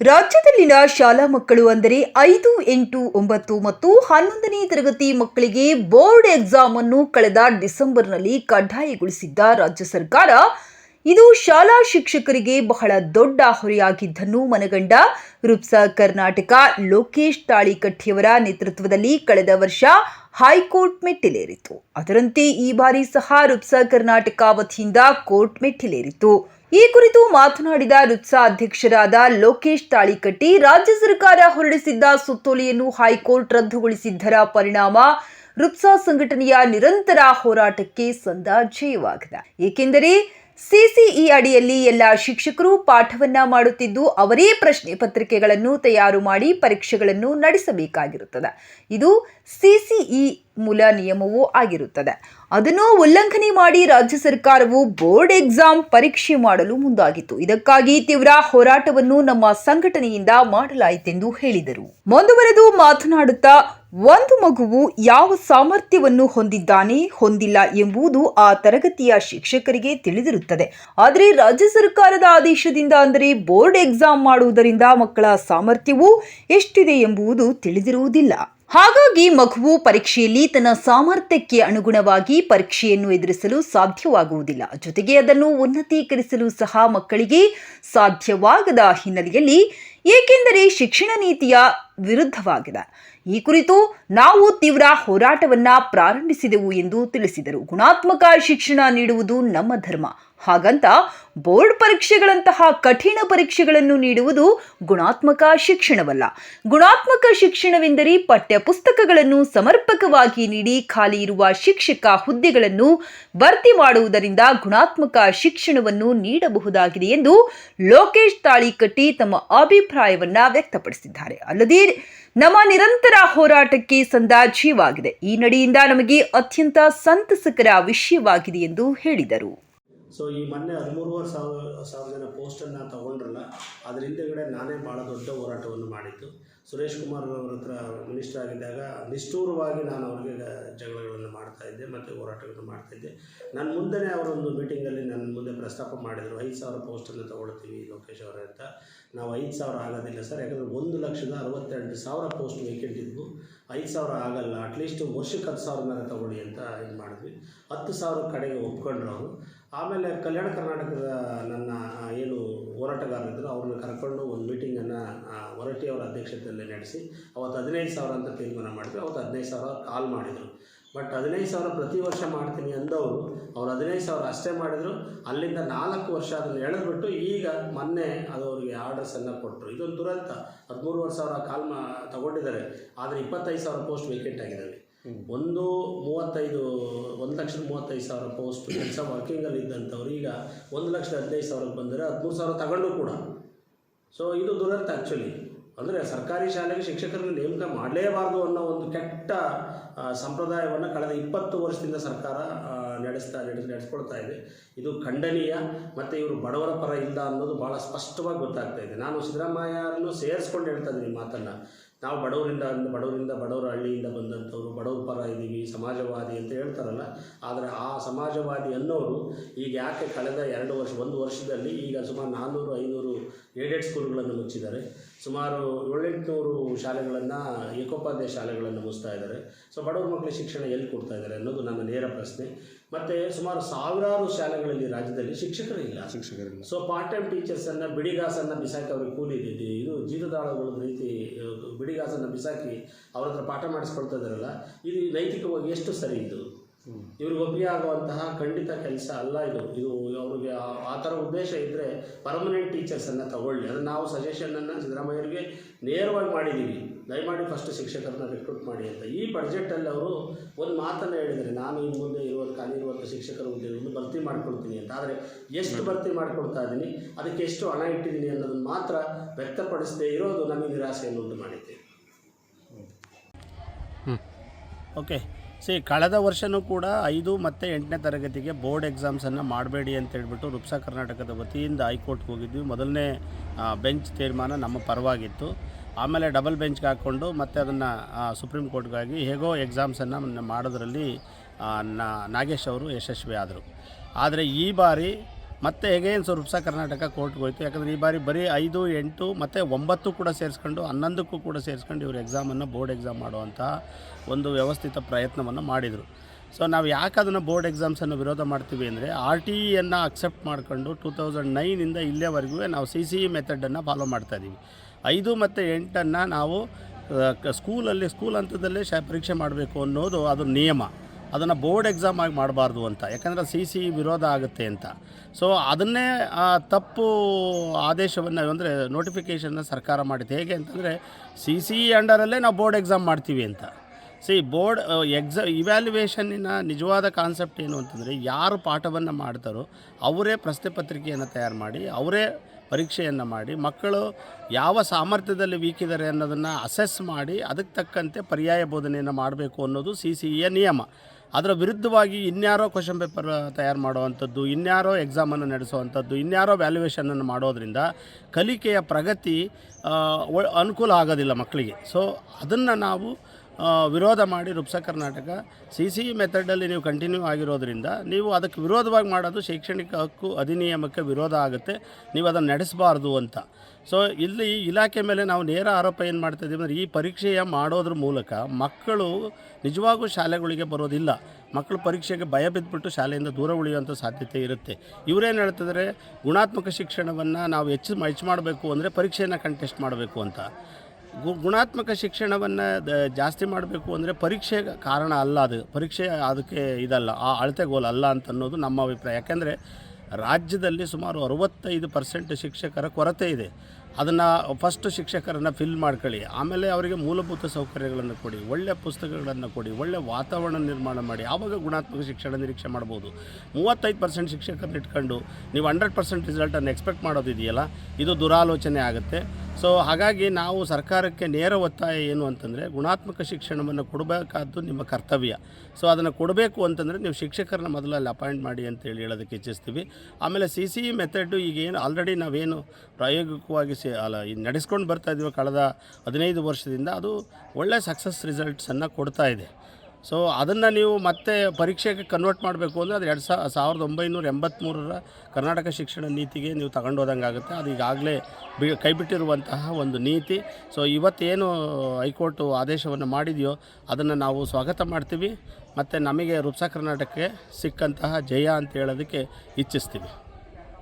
ರಾಜ್ಯದಲ್ಲಿನ ಶಾಲಾ ಮಕ್ಕಳು ಅಂದರೆ ಐದು, ಎಂಟು, ಒಂಬತ್ತು ಮತ್ತು ಹನ್ನೊಂದನೇ ತರಗತಿ ಮಕ್ಕಳಿಗೆ ಬೋರ್ಡ್ ಎಕ್ಸಾಮ್ ಅನ್ನು ಕಳೆದ ಡಿಸೆಂಬರ್ನಲ್ಲಿ ಕಡ್ಡಾಯಗೊಳಿಸಿದ್ದ ರಾಜ್ಯ ಸರ್ಕಾರ, ಇದು ಶಾಲಾ ಶಿಕ್ಷಕರಿಗೆ ಬಹಳ ದೊಡ್ಡ ಹೊರೆಯಾಗಿದ್ದನ್ನು ಮನಗಂಡ ರುಪ್ಸಾ ಕರ್ನಾಟಕ ಲೋಕೇಶ್ ತಾಳಿಕಟ್ಟಿಯವರ ನೇತೃತ್ವದಲ್ಲಿ ಕಳೆದ ವರ್ಷ ಹೈಕೋರ್ಟ್ ಮೆಟ್ಟಿಲೇರಿತು ಅದರಂತೆ ಈ ಬಾರಿ ಸಹ ರುಪ್ಸಾ ಕರ್ನಾಟಕ ವತಿಯಿಂದ ಕೋರ್ಟ್ ಮೆಟ್ಟಿಲೇರಿತು ಈ ಕುರಿತು ಮಾತನಾಡಿದ ರುತ್ಸಾ ಅಧ್ಯಕ್ಷರಾದ ಲೋಕೇಶ್ ತಾಳಿಕಟ್ಟಿ, ರಾಜ್ಯ ಸರ್ಕಾರ ಹೊರಡಿಸಿದ್ದ ಸುತ್ತೋಲೆಯನ್ನು ಹೈಕೋರ್ಟ್ ರದ್ದುಗೊಳಿಸಿದ್ದರ ಪರಿಣಾಮ ರುತ್ಸಾ ಸಂಘಟನೆಯ ನಿರಂತರ ಹೋರಾಟಕ್ಕೆ ಸಂದ ಜಯವಾಗಿದೆ. ಏಕೆಂದರೆ ಸಿಸಿಇ ಅಡಿಯಲ್ಲಿ ಎಲ್ಲ ಶಿಕ್ಷಕರು ಪಾಠವನ್ನ ಮಾಡುತ್ತಿದ್ದು ಅವರೇ ಪ್ರಶ್ನೆ ಪತ್ರಿಕೆಗಳನ್ನು ತಯಾರು ಮಾಡಿ ಪರೀಕ್ಷೆಗಳನ್ನು ನಡೆಸಬೇಕಾಗಿರುತ್ತದೆ. ಇದು ಸಿಸಿಇ ಮೂಲ ನಿಯಮವೂ ಆಗಿರುತ್ತದೆ. ಅದನ್ನು ಉಲ್ಲಂಘನೆ ಮಾಡಿ ರಾಜ್ಯ ಸರ್ಕಾರವು ಬೋರ್ಡ್ ಎಕ್ಸಾಮ್ ಪರೀಕ್ಷೆ ಮಾಡಲು ಮುಂದಾಗಿತ್ತು. ಇದಕ್ಕಾಗಿ ತೀವ್ರ ಹೋರಾಟವನ್ನು ನಮ್ಮ ಸಂಘಟನೆಯಿಂದ ಮಾಡಲಾಯಿತೆಂದು ಹೇಳಿದರು. ಮುಂದುವರೆದು ಮಾತನಾಡುತ್ತಾ ಒಂದು ಮಗುವು ಯಾವ ಸಾಮರ್ಥ್ಯವನ್ನು ಹೊಂದಿದ್ದಾನೆ, ಹೊಂದಿಲ್ಲ ಎಂಬುದು ಆ ತರಗತಿಯ ಶಿಕ್ಷಕರಿಗೆ ತಿಳಿದಿರುತ್ತದೆ. ಆದರೆ ರಾಜ್ಯ ಸರ್ಕಾರದ ಆದೇಶದಿಂದ ಅಂದರೆ ಬೋರ್ಡ್ ಎಕ್ಸಾಮ್ ಮಾಡುವುದರಿಂದ ಮಕ್ಕಳ ಸಾಮರ್ಥ್ಯವು ಎಷ್ಟಿದೆ ಎಂಬುದು ತಿಳಿದಿರುವುದಿಲ್ಲ. ಹಾಗಾಗಿ ಮಗುವು ಪರೀಕ್ಷೆಯಲ್ಲಿ ತನ್ನ ಸಾಮರ್ಥ್ಯಕ್ಕೆ ಅನುಗುಣವಾಗಿ ಪರೀಕ್ಷೆಯನ್ನು ಎದುರಿಸಲು ಸಾಧ್ಯವಾಗುವುದಿಲ್ಲ. ಜೊತೆಗೆ ಅದನ್ನು ಉನ್ನತೀಕರಿಸಲು ಸಹ ಮಕ್ಕಳಿಗೆ ಸಾಧ್ಯವಾಗದ ಹಿನ್ನೆಲೆಯಲ್ಲಿ ಏಕೆಂದರೆ ಶಿಕ್ಷಣ ನೀತಿಯ ವಿರುದ್ಧವಾಗಿದೆ. ಈ ಕುರಿತು ನಾವು ತೀವ್ರ ಹೋರಾಟವನ್ನ ಪ್ರಾರಂಭಿಸಿದೆವು ಎಂದು ತಿಳಿಸಿದರು. ಗುಣಾತ್ಮಕ ಶಿಕ್ಷಣ ನೀಡುವುದು ನಮ್ಮ ಧರ್ಮ. ಹಾಗಂತ ಬೋರ್ಡ್ ಪರೀಕ್ಷೆಗಳಂತಹ ಕಠಿಣ ಪರೀಕ್ಷೆಗಳನ್ನು ನೀಡುವುದು ಗುಣಾತ್ಮಕ ಶಿಕ್ಷಣವಲ್ಲ. ಗುಣಾತ್ಮಕ ಶಿಕ್ಷಣವೆಂದರೆ ಪಠ್ಯ ಪುಸ್ತಕಗಳನ್ನು ಸಮರ್ಪಕವಾಗಿ ನೀಡಿ ಖಾಲಿ ಇರುವ ಶಿಕ್ಷಕ ಹುದ್ದೆಗಳನ್ನು ಭರ್ತಿ ಮಾಡುವುದರಿಂದ ಗುಣಾತ್ಮಕ ಶಿಕ್ಷಣವನ್ನು ನೀಡಬಹುದಾಗಿದೆ ಎಂದು ಲೋಕೇಶ್ ತಾಳಿಕಟ್ಟಿ ತಮ್ಮ ಅಭಿಪ್ರಾಯವನ್ನು ವ್ಯಕ್ತಪಡಿಸಿದ್ದಾರೆ. ಅಲ್ಲದೆ ನಮ್ಮ ನಿರಂತರ ಹೋರಾಟಕ್ಕೆ ಸಂದ ಜೀವಾಗಿದೆ ಈ ನಡೆಯಿಂದ ನಮಗೆ ಅತ್ಯಂತ ಸಂತಸಕರ ವಿಷಯವಾಗಿದೆ ಎಂದು ಹೇಳಿದರು. ಸೊ ಈ ಮೊನ್ನೆ ಹದಿಮೂರುವರೆ ಸಾವಿರ ಸಾವಿರ ಜನ ಪೋಸ್ಟನ್ನು ತಗೊಂಡ್ರಲ್ಲ, ಅದ್ರ ಹಿಂದೆಗಡೆ ನಾನೇ ಭಾಳ ದೊಡ್ಡ ಹೋರಾಟವನ್ನು ಮಾಡಿದ್ದು. ಸುರೇಶ್ ಕುಮಾರ್ ಅವರ ಹತ್ರ ಮಿನಿಸ್ಟರ್ ಆಗಿದ್ದಾಗ ನಿಷ್ಠೂರವಾಗಿ ನಾನು ಅವ್ರಿಗೆ ಜಗಳಗಳನ್ನು ಮಾಡ್ತಾಯಿದ್ದೆ ಮತ್ತು ಹೋರಾಟಗಳನ್ನು ಮಾಡ್ತಾಯಿದ್ದೆ ನಾನು ಮುಂದೆನೇ ಅವರೊಂದು ಮೀಟಿಂಗಲ್ಲಿ ನನ್ನ ಮುಂದೆ ಪ್ರಸ್ತಾಪ ಮಾಡಿದರು, ಐದು ಸಾವಿರ ಪೋಸ್ಟನ್ನು ತೊಗೊಳ್ತೀವಿ ಲೋಕೇಶ್ ಅವರೇ ಅಂತ. ನಾವು ಐದು ಸಾವಿರ ಆಗೋದಿಲ್ಲ ಸರ್, ಯಾಕಂದರೆ ಒಂದು ಲಕ್ಷದ ಅರವತ್ತೆರಡು ಸಾವಿರ ಪೋಸ್ಟ್ ವೇಕೆಂಟ್ ಇದ್ವು. ಐದು ಸಾವಿರ ಆಗಲ್ಲ ಅಟ್ಲೀಸ್ಟ್ ವರ್ಷಕ್ಕೆ ಹತ್ತು ಸಾವಿರನಾರ ತಗೊಳ್ಳಿ ಅಂತ ಇದು ಮಾಡಿದ್ವಿ. ಹತ್ತು ಸಾವಿರ ಕಡೆಗೆ ಒಪ್ಕೊಂಡ್ರು ಅವರು. ಆಮೇಲೆ ಕಲ್ಯಾಣ ಕರ್ನಾಟಕದ ನನ್ನ ಏನು ಹೋರಾಟಗಾರರಿದ್ದರು ಅವ್ರನ್ನ ಕರ್ಕೊಂಡು ಒಂದು ಮೀಟಿಂಗನ್ನು ಹೊರಟಿಯವರ ಅಧ್ಯಕ್ಷತೆಯಲ್ಲಿ ನಡೆಸಿ, ಅವತ್ತು ಹದಿನೈದು ಸಾವಿರ ಅಂತ ತೀರ್ಮಾನ ಮಾಡಿದ್ವಿ ಅವತ್ತು ಹದಿನೈದು ಸಾವಿರ ಕಾಲ್ ಮಾಡಿದರು. ಬಟ್ ಹದಿನೈದು ಸಾವಿರ ಪ್ರತಿ ವರ್ಷ ಮಾಡ್ತೀನಿ ಅಂದವರು, ಅವ್ರು ಹದಿನೈದು ಸಾವಿರ ಅಷ್ಟೇ ಮಾಡಿದರು, ಅಲ್ಲಿಂದ ನಾಲ್ಕು ವರ್ಷ ಅದನ್ನು ಎಳೆದ್ಬಿಟ್ಟು ಈಗ ಮೊನ್ನೆ ಅದು ಅವರಿಗೆ ಆರ್ಡರ್ಸನ್ನು ಕೊಟ್ಟರು ಇದೊಂದು ದುರಂತ. ಹದಿಮೂರುವರೆ ಸಾವಿರ ಕಾಲ್ ಮಾ, ತಗೊಂಡಿದ್ದಾರೆ. ಆದರೆ ಇಪ್ಪತ್ತೈದು ಸಾವಿರ ಪೋಸ್ಟ್ ವೇಕೆಂಟ್ ಆಗಿದ್ದಾವೆ. ಒಂದು ಮೂವತ್ತೈದು, ಒಂದು ಲಕ್ಷದ ಮೂವತ್ತೈದು ಸಾವಿರ ಪೋಸ್ಟ್ ಕೆಲಸ ವರ್ಕಿಂಗಲ್ಲಿ ಇದ್ದಂಥವ್ರು, ಈಗ ಒಂದು ಲಕ್ಷದ ಹದಿನೈದು ಸಾವಿರಕ್ಕೆ ಬಂದರೆ ಹದಿಮೂರು ಸಾವಿರ ತಗೊಂಡು ಕೂಡ. ಸೊ ಇದು ದುರಂತ ಆ್ಯಕ್ಚುಲಿ ಅಂದರೆ ಸರ್ಕಾರಿ ಶಾಲೆಗೆ ಶಿಕ್ಷಕರನ್ನು ನೇಮಕ ಮಾಡಲೇಬಾರ್ದು ಅನ್ನೋ ಒಂದು ಕೆಟ್ಟ ಸಂಪ್ರದಾಯವನ್ನು ಕಳೆದ ಇಪ್ಪತ್ತು ವರ್ಷದಿಂದ ಸರ್ಕಾರ ನಡೆಸ್ತಾ, ನಡೆಸ್, ನಡೆಸ್ಕೊಳ್ತಾ ಇದೆ. ಇದು ಖಂಡನೀಯ, ಮತ್ತು ಇವರು ಬಡವರ ಪರ ಇಲ್ಲ ಅನ್ನೋದು ಭಾಳ ಸ್ಪಷ್ಟವಾಗಿ ಗೊತ್ತಾಗ್ತಾ ಇದೆ. ನಾನು ಸಿದ್ದರಾಮಯ್ಯರನ್ನು ಸೇರಿಸ್ಕೊಂಡು ಹೇಳ್ತಾ ಇದ್ದೀನಿ ಮಾತನ್ನು. ನಾವು ಬಡವರಿಂದ ಬಡವರಿಂದ ಬಡವರ ಹಳ್ಳಿಯಿಂದ ಬಂದಂಥವ್ರು, ಬಡವ್ರ ಪರ ಇದ್ದೀವಿ, ಸಮಾಜವಾದಿ ಅಂತ ಹೇಳ್ತಾರಲ್ಲ, ಆದರೆ ಆ ಸಮಾಜವಾದಿ ಅನ್ನೋರು ಈಗ ಯಾಕೆ ಕಳೆದ ಎರಡು ವರ್ಷ, ಒಂದು ವರ್ಷದಲ್ಲಿ ಈಗ ಸುಮಾರು ನಾನ್ನೂರು ಐನೂರು ಏಡೆಡ್ ಸ್ಕೂಲ್ಗಳನ್ನು ಮುಚ್ಚಿದ್ದಾರೆ. ಸುಮಾರು ಏಳೆಂಟುನೂರು ಶಾಲೆಗಳನ್ನು ಏಕೋಪಾಧ್ಯಾಯ ಶಾಲೆಗಳನ್ನು ಮುಗಿಸ್ತಾ ಇದ್ದಾರೆ. ಸೊ ಬಡವ್ರ ಮಕ್ಕಳಿಗೆ ಶಿಕ್ಷಣ ಎಲ್ಲಿ ಕೊಡ್ತಾ ಇದ್ದಾರೆ ಅನ್ನೋದು ನನ್ನ ನೇರ ಪ್ರಶ್ನೆ. ಮತ್ತು ಸುಮಾರು ಸಾವಿರಾರು ಶಾಲೆಗಳಲ್ಲಿ ರಾಜ್ಯದಲ್ಲಿ ಶಿಕ್ಷಕರು ಇಲ್ಲ. ಶಿಕ್ಷಕರಿಲ್ಲ ಸೊ ಪಾರ್ಟ್ ಟೈಮ್ ಟೀಚರ್ಸನ್ನು ಬಿಡಿಗಾಸನ್ನು ಬಿಸಾಕಿ ಅವ್ರಿಗೆ ಕೂಲಿ ಇದೆ ಇದು ಜೀತದಾಳಗಳ ರೀತಿ ಬಿಡಿಗಾಸನ್ನು ಬಿಸಾಕಿ ಅವ್ರ ಹತ್ರ ಪಾಠ ಮಾಡಿಸ್ಕೊಳ್ತಾ ಇದ್ದಾರಲ್ಲ ಇದು ನೈತಿಕವಾಗಿ ಎಷ್ಟು ಸರಿ ಇದು? ಇವ್ರಿಗೆ ಒಬ್ಬರಿ ಆಗುವಂತಹ ಖಂಡಿತ ಕೆಲಸ ಅಲ್ಲ ಇದು. ಇದು ಅವ್ರಿಗೆ ಆ- ಥರ ಉದ್ದೇಶ ಇದ್ದರೆ ಪರ್ಮನೆಂಟ್ ಟೀಚರ್ಸನ್ನು ತಗೊಳ್ಳಿ. ಅದನ್ನು ನಾವು ಸಜೆಷನನ್ನು ಸಿದ್ದರಾಮಯ್ಯರಿಗೆ ನೇರವಾಗಿ ಮಾಡಿದ್ದೀವಿ ದಯಮಾಡಿ ಫಸ್ಟ್ ಶಿಕ್ಷಕರನ್ನ ರಿಕ್ರೂಟ್ ಮಾಡಿ ಅಂತ. ಈ ಬಡ್ಜೆಟಲ್ಲಿ ಅವರು ಒಂದು ಮಾತನ್ನು ಹೇಳಿದರೆ ನಾನು ಇನ್ನು ಮುಂದೆ ಇರುವಂಥ ಕಾಲಿರುವಂಥ ಶಿಕ್ಷಕರ ಹುದ್ದೆಗಳನ್ನು ಭರ್ತಿ ಮಾಡ್ಕೊಳ್ತೀನಿ ಅಂತ. ಆದರೆ ಎಷ್ಟು ಭರ್ತಿ ಮಾಡ್ಕೊಳ್ತಾ ಇದ್ದೀನಿ ಅದಕ್ಕೆ ಎಷ್ಟು ಹಣ ಇಟ್ಟಿದ್ದೀನಿ ಅನ್ನೋದನ್ನು ಮಾತ್ರ ವ್ಯಕ್ತಪಡಿಸದೇ ಇರೋದು ನಮಗೆ ನಿರಾಸೆಯನ್ನು ಉಂಟು ಮಾಡಿದೆ ಓಕೆ. ಸಿ, ಕಳೆದ ವರ್ಷವೂ ಕೂಡ ಐದು ಮತ್ತು ಎಂಟನೇ ತರಗತಿಗೆ ಬೋರ್ಡ್ ಎಕ್ಸಾಮ್ಸನ್ನು ಮಾಡಬೇಡಿ ಅಂತ ಹೇಳ್ಬಿಟ್ಟು ರುಪ್ಸಾ ಕರ್ನಾಟಕದ ವತಿಯಿಂದ ಹೈಕೋರ್ಟ್ಗೆ ಹೋಗಿದ್ವಿ. ಮೊದಲನೇ ಬೆಂಚ್ ತೀರ್ಮಾನ ನಮ್ಮ ಪರವಾಗಿತ್ತು. ಆಮೇಲೆ ಡಬಲ್ ಬೆಂಚ್ಗೆ ಹಾಕ್ಕೊಂಡು ಮತ್ತೆ ಅದನ್ನು ಸುಪ್ರೀಂ ಕೋರ್ಟ್ಗಾಗಿ ಹೇಗೋ ಎಕ್ಸಾಮ್ಸನ್ನು ಮಾಡೋದರಲ್ಲಿ ನಾಗೇಶ್ ಅವರು ಯಶಸ್ವಿ ಆದರು. ಆದರೆ ಈ ಬಾರಿ ಮತ್ತೆ ಎಗೇನ್ ಸೊ ರೂಪ್ಸಾ ಕರ್ನಾಟಕ ಕೋರ್ಟ್ಗೆ ಹೋಯ್ತು. ಯಾಕಂದರೆ ಈ ಬಾರಿ ಬರೀ ಐದು, ಎಂಟು, ಮತ್ತು ಒಂಬತ್ತು ಕೂಡ ಸೇರಿಸ್ಕೊಂಡು, ಹನ್ನೊಂದಕ್ಕೂ ಕೂಡ ಸೇರಿಸ್ಕೊಂಡು ಇವರು ಎಕ್ಸಾಮನ್ನು ಬೋರ್ಡ್ ಎಕ್ಸಾಮ್ ಮಾಡುವಂಥ ಒಂದು ವ್ಯವಸ್ಥಿತ ಪ್ರಯತ್ನವನ್ನು ಮಾಡಿದರು. ಸೊ ನಾವು ಯಾಕೆ ಅದನ್ನು ಬೋರ್ಡ್ ಎಕ್ಸಾಮ್ಸನ್ನು ವಿರೋಧ ಮಾಡ್ತೀವಿ ಅಂದರೆ ಆರ್ ಟಿ ಇಯನ್ನು ಅಕ್ಸೆಪ್ಟ್ ಮಾಡ್ಕೊಂಡು ಟೂ ತೌಸಂಡ್ ನೈನಿಂದ ಇಲ್ಲಿಯವರೆಗೂ ನಾವು ಸಿ ಸಿ ಇ ಮೆಥಡನ್ನು ಫಾಲೋ ಮಾಡ್ತಾಯಿದ್ದೀವಿ ಐದು ಮತ್ತು ಎಂಟನ್ನು ನಾವು ಸ್ಕೂಲಲ್ಲಿ ಸ್ಕೂಲ್ ಹಂತದಲ್ಲೇ ಶ, ಪರೀಕ್ಷೆ ಮಾಡಬೇಕು ಅನ್ನೋದು ಅದು ನಿಯಮ. ಅದನ್ನು ಬೋರ್ಡ್ ಎಕ್ಸಾಮ್ ಆಗಿ ಮಾಡಬಾರ್ದು ಅಂತ. ಯಾಕಂದರೆ ಸಿ ಸಿ ವಿರೋಧ ಆಗುತ್ತೆ ಅಂತ. ಸೊ ಅದನ್ನೇ ಆ, ತಪ್ಪು ಆದೇಶವನ್ನು ಅಂದರೆ ನೋಟಿಫಿಕೇಷನ್ನ ಸರ್ಕಾರ ಮಾಡಿದ್ದು. ಹೇಗೆ ಅಂತಂದರೆ ಸಿ ಸಿ ಅಂಡರಲ್ಲೇ ನಾವು ಬೋರ್ಡ್ ಎಕ್ಸಾಮ್ ಮಾಡ್ತೀವಿ ಅಂತ. ಸಿ ಬೋರ್ಡ್ ಎಕ್ಸಾ ಇವ್ಯಾಲ್ಯುವೇಷನ್ನಿನ ನಿಜವಾದ ಕಾನ್ಸೆಪ್ಟ್ ಏನು ಅಂತಂದರೆ ಯಾರು ಪಾಠವನ್ನು ಮಾಡ್ತಾರೋ ಅವರೇ ಪ್ರಶ್ನೆ ಪತ್ರಿಕೆಯನ್ನು ತಯಾರು ಮಾಡಿ ಅವರೇ ಪರೀಕ್ಷೆಯನ್ನು ಮಾಡಿ ಮಕ್ಕಳು ಯಾವ ಸಾಮರ್ಥ್ಯದಲ್ಲಿ ವೀಕಿದ್ದಾರೆ ಅನ್ನೋದನ್ನು ಅಸೆಸ್ ಮಾಡಿ ಅದಕ್ಕೆ ತಕ್ಕಂತೆ ಪರ್ಯಾಯ ಬೋಧನೆಯನ್ನು ಮಾಡಬೇಕು ಅನ್ನೋದು ಸಿ ಸಿ ಇಯ ನಿಯಮ. ಅದರ ವಿರುದ್ಧವಾಗಿ ಇನ್ಯಾರೋ ಕ್ವಶನ್ ಪೇಪರ್ ತಯಾರು ಮಾಡುವಂಥದ್ದು, ಇನ್ಯಾರೋ ಎಕ್ಸಾಮನ್ನು ನಡೆಸುವಂಥದ್ದು, ಇನ್ಯಾರೋ ವ್ಯಾಲ್ಯೂಯೇಷನನ್ನು ಮಾಡೋದರಿಂದ ಕಲಿಕೆಯ ಪ್ರಗತಿ ಅನುಕೂಲ ಆಗೋದಿಲ್ಲ ಮಕ್ಕಳಿಗೆ. ಸೊ ಅದನ್ನು ನಾವು ವಿರೋಧ ಮಾಡಿ ರುಪ್ಸ ಕರ್ನಾಟಕ ಸಿ ಸಿ ಮೆಥಡಲ್ಲಿ ನೀವು ಕಂಟಿನ್ಯೂ ಆಗಿರೋದ್ರಿಂದ ನೀವು ಅದಕ್ಕೆ ವಿರೋಧವಾಗಿ ಮಾಡೋದು ಶೈಕ್ಷಣಿಕ ಹಕ್ಕು ಅಧಿನಿಯಮಕ್ಕೆ ವಿರೋಧ ಆಗುತ್ತೆ. ನೀವು ಅದನ್ನು ನಡೆಸಬಾರ್ದು ಅಂತ. ಸೊ ಇಲ್ಲಿ ಇಲಾಖೆ ಮೇಲೆ ನಾವು ನೇರ ಆರೋಪ ಏನು ಮಾಡ್ತಾ ಇದ್ದೀವಿ ಅಂದರೆ ಈ ಪರೀಕ್ಷೆಯ ಮಾಡೋದ್ರ ಮೂಲಕ ಮಕ್ಕಳು ನಿಜವಾಗೂ ಶಾಲೆಗಳಿಗೆ ಬರೋದಿಲ್ಲ. ಮಕ್ಕಳು ಪರೀಕ್ಷೆಗೆ ಭಯ ಬಿದ್ದುಬಿಟ್ಟು ಶಾಲೆಯಿಂದ ದೂರ ಉಳಿಯುವಂಥ ಸಾಧ್ಯತೆ ಇರುತ್ತೆ. ಇವರೇನು ಹೇಳ್ತಿದ್ರೆ? ಗುಣಾತ್ಮಕ ಶಿಕ್ಷಣವನ್ನು ನಾವು ಹೆಚ್ಚು ಹೆಚ್ಚು ಮಾಡಬೇಕು ಅಂದರೆ ಪರೀಕ್ಷೆಯನ್ನು ಕಂಟೆಸ್ಟ್ ಮಾಡಬೇಕು ಅಂತ. ಗುಣಾತ್ಮಕ ಶಿಕ್ಷಣವನ್ನು ಜಾಸ್ತಿ ಮಾಡಬೇಕು ಅಂದರೆ ಪರೀಕ್ಷೆ ಕಾರಣ ಅಲ್ಲ ಅದು. ಪರೀಕ್ಷೆ ಅದಕ್ಕೆ ಇದಲ್ಲ, ಆ ಅಳತೆಗೋಲು ಅಲ್ಲ ಅಂತ ಅನ್ನೋದು ನಮ್ಮ ಅಭಿಪ್ರಾಯ. ಯಾಕೆಂದರೆ ರಾಜ್ಯದಲ್ಲಿ ಸುಮಾರು ಅರವತ್ತೈದು ಪರ್ಸೆಂಟ್ ಶಿಕ್ಷಕರ ಕೊರತೆ ಇದೆ. ಅದನ್ನು ಫಸ್ಟ್ ಶಿಕ್ಷಕರನ್ನು ಫಿಲ್ ಮಾಡ್ಕೊಳ್ಳಿ. ಆಮೇಲೆ ಅವರಿಗೆ ಮೂಲಭೂತ ಸೌಕರ್ಯಗಳನ್ನು ಕೊಡಿ ಒಳ್ಳೆಯ ಪುಸ್ತಕಗಳನ್ನು ಕೊಡಿ ಒಳ್ಳೆಯ ವಾತಾವರಣ ನಿರ್ಮಾಣ ಮಾಡಿ. ಆವಾಗ ಗುಣಾತ್ಮಕ ಶಿಕ್ಷಣ ನಿರೀಕ್ಷೆ ಮಾಡ್ಬೋದು. ಮೂವತ್ತೈದು ಪರ್ಸೆಂಟ್ ಶಿಕ್ಷಕರನ್ನ ಇಟ್ಕೊಂಡು, ನೀವು ಹಂಡ್ರೆಡ್ ಪರ್ಸೆಂಟ್ ರಿಸಲ್ಟನ್ನು ಎಕ್ಸ್ಪೆಕ್ಟ್ ಮಾಡೋದಿದೆಯಲ್ಲ, ಇದು ದುರಾಲೋಚನೆ ಆಗುತ್ತೆ. ಸೊ ಹಾಗಾಗಿ ನಾವು ಸರ್ಕಾರಕ್ಕೆ ನೇರ ಒತ್ತಾಯ ಏನು ಅಂತಂದರೆ ಗುಣಾತ್ಮಕ ಶಿಕ್ಷಣವನ್ನು ಕೊಡಬೇಕಾದ್ದು ನಿಮ್ಮ ಕರ್ತವ್ಯ. ಸೊ ಅದನ್ನು ಕೊಡಬೇಕು ಅಂತಂದರೆ ನೀವು ಶಿಕ್ಷಕರನ್ನ ಮೊದಲಲ್ಲಿ ಅಪಾಯಿಂಟ್ ಮಾಡಿ ಅಂತೇಳಿ ಹೇಳೋದಕ್ಕೆ ಇಚ್ಛಿಸ್ತೀವಿ. ಆಮೇಲೆ ಸಿ ಸಿ ಇ ಮೆಥಡು ಈಗೇನು ಆಲ್ರೆಡಿ ನಾವೇನು ಪ್ರಾಯೋಗಿಕವಾಗಿ ಸಿ ಅಲ್ಲ ನಡೆಸ್ಕೊಂಡು ಬರ್ತಾ ಇದ್ದೀವಿ ಕಳೆದ ಹದಿನೈದು ವರ್ಷದಿಂದ ಅದು ಒಳ್ಳೆಯ ಸಕ್ಸಸ್ ರಿಸಲ್ಟ್ಸನ್ನು ಕೊಡ್ತಾ ಇದೆ. ಸೊ ಅದನ್ನು ನೀವು ಮತ್ತೆ ಪರೀಕ್ಷೆಗೆ ಕನ್ವರ್ಟ್ ಮಾಡಬೇಕು ಅಂದರೆ ಅದು ಎರಡು ಸಾವಿರದ ಒಂಬೈನೂರ ಎಂಬತ್ತ್ಮೂರರ ಕರ್ನಾಟಕ ಶಿಕ್ಷಣ ನೀತಿಗೆ ನೀವು ತಗೊಂಡೋದಂಗೆ ಆಗುತ್ತೆ. ಅದು ಈಗಾಗಲೇ ಬಿ, ಕೈಬಿಟ್ಟಿರುವಂತಹ ಒಂದು ನೀತಿ. ಸೊ ಇವತ್ತೇನು ಹೈಕೋರ್ಟು ಆದೇಶವನ್ನು ಮಾಡಿದೆಯೋ ಅದನ್ನು ನಾವು ಸ್ವಾಗತ ಮಾಡ್ತೀವಿ. ಮತ್ತು ನಮಗೆ ರುಪ್ಸ ಕರ್ನಾಟಕಕ್ಕೆ ಸಿಕ್ಕಂತಹ ಜಯ ಅಂತ ಹೇಳೋದಕ್ಕೆ ಇಚ್ಛಿಸ್ತೀವಿ.